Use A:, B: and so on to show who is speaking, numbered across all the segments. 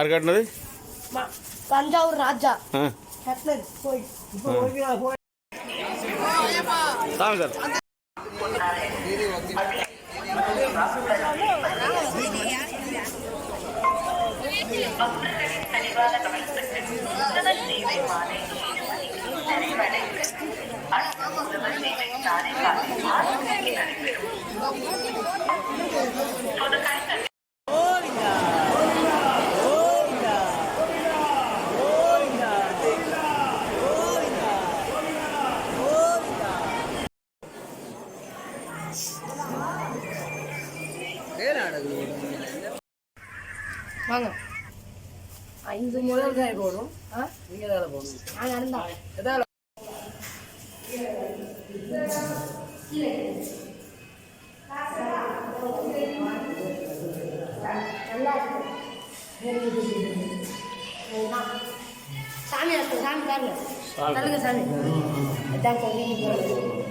A: అరగట్నది? తంజావూరు
B: రాజా. Sir.
A: வாங்க. ஐந்து முதல்
C: தான் போகணும்
A: ஆ?
C: நீங்கள் வேலை போகணும்
A: நான் நடந்தா
C: எதாவது.
A: சாமி சாமி பாருங்க. சாமி. அதான் கொஞ்சம்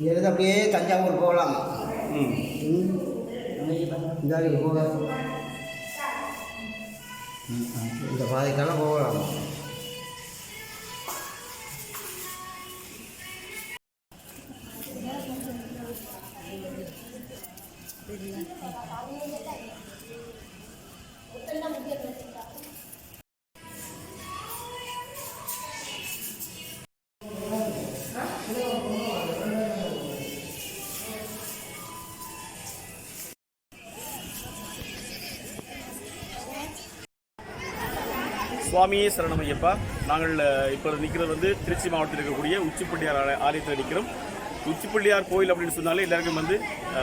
D: இதில் அப்படியே தஞ்சாவூர் போகலாம்.
B: ம்.
D: இந்த வழிக்கு போக இந்த பாதைக்கெல்லாம் போகலாம்.
B: சுவாமியே சரணம் ஐயப்பா நாங்கள் இப்போ நிற்கிறது வந்து திருச்சி மாவட்டத்தில் இருக்கக்கூடிய உச்சிப்பிள்ளையார் ஆலயத்தில் நிற்கிறோம். உச்சிப்பிள்ளையார் கோயில் அப்படின்னு சொன்னாலே எல்லாருக்கும் வந்து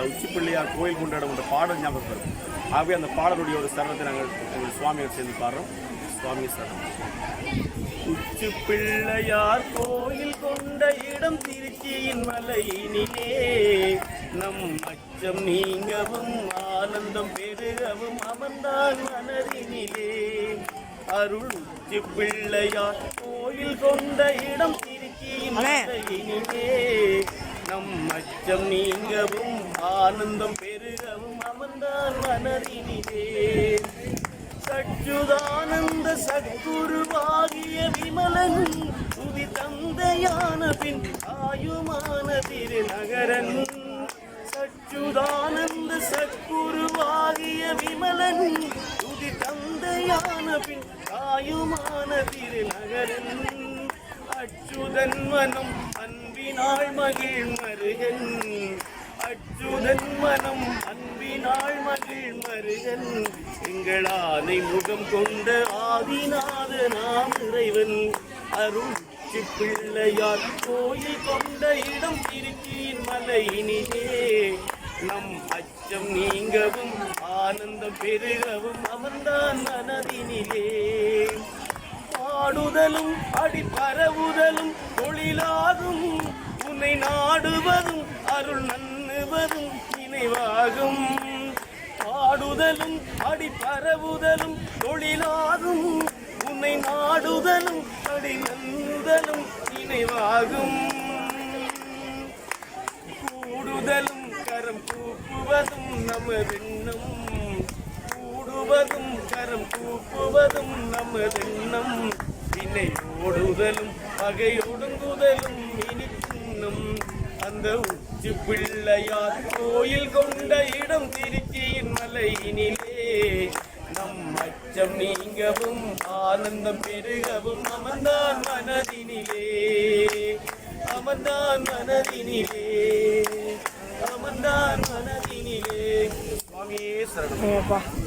B: உச்சிப்பிள்ளையார் கோயில் கொண்டாடும் என்ற பாடல் ஞாபகம் வரும். ஆகவே அந்த பாடலுடைய ஒரு சரணத்தை நாங்கள் எங்கள் சுவாமியை சேர்ந்து பாடுறோம். சுவாமி சரணம். உச்சி பிள்ளையார் கோயில் கொண்ட இடம் திருச்சியின் மலையினிலே. நம் அச்சம் நீங்கவும் ஆனந்தம் பெருகவும் அமர்ந்தான் மனதினிலே. அருள் பிள்ளையார் கோயில் கொண்ட இடம் மலையினிலே நம் அச்சம் நீங்கவும் ஆனந்தம் பெருகவும் அமர்ந்தான் மனதினிலே. சச்சுதானந்த சத்குருவாகிய விமலன் புவி தந்தையான பின் ஆயுமான திருநகரன். சச்சுதானந்த சத்குருவாகிய விமலன் தந்தையான பின் ஆயுமான திருநகரன் அச்சுதன் மனம் அன்பினாள் மகிழ் மருகன் அச்சுதன் மனம் அன்பினாள் மகிழ் மருகன் எங்களானை முகம் கொண்ட ஆதிநாத நாம் இறைவன் அருள் பிள்ளையார் கோயில் கொண்ட இடம் திருச்சியின் மலையினிலே. நம் அச்சம் நீங்கவும் ஆனந்தம் பெருகவும் அவன்தான் மனதினிலே. பாடுதலும் அடி பரவுதலும் தொழிலாகும் உன்னை நாடுவதும் அருள் நன்னுவதும் நினைவாகும். பாடுதலும் அடி பரவுதலும் தொழிலாகும் உன்னை நாடுதலும் அடி நன்னுதலும் நினைவாகும். கூடுவதும் நமதெண்ணம் கூடுவதும் கரம் கூப்புவதும் நமதெண்ணம் வினை ஓடுதலும் பகை ஒடுங்குதலும் இனிக்கும். அந்த உச்சி பிள்ளையார் கோயில் கொண்ட இடம் திருச்சியின் மலையினிலே. நம் அச்சம் நீங்கவும் ஆனந்தம் பெருகவும் அமர்ந்தான் மனதினிலே. அமர்ந்தான் மனதினிலே. அமர்ந்தான் மனதினிலே. சுவாமியே சரணம்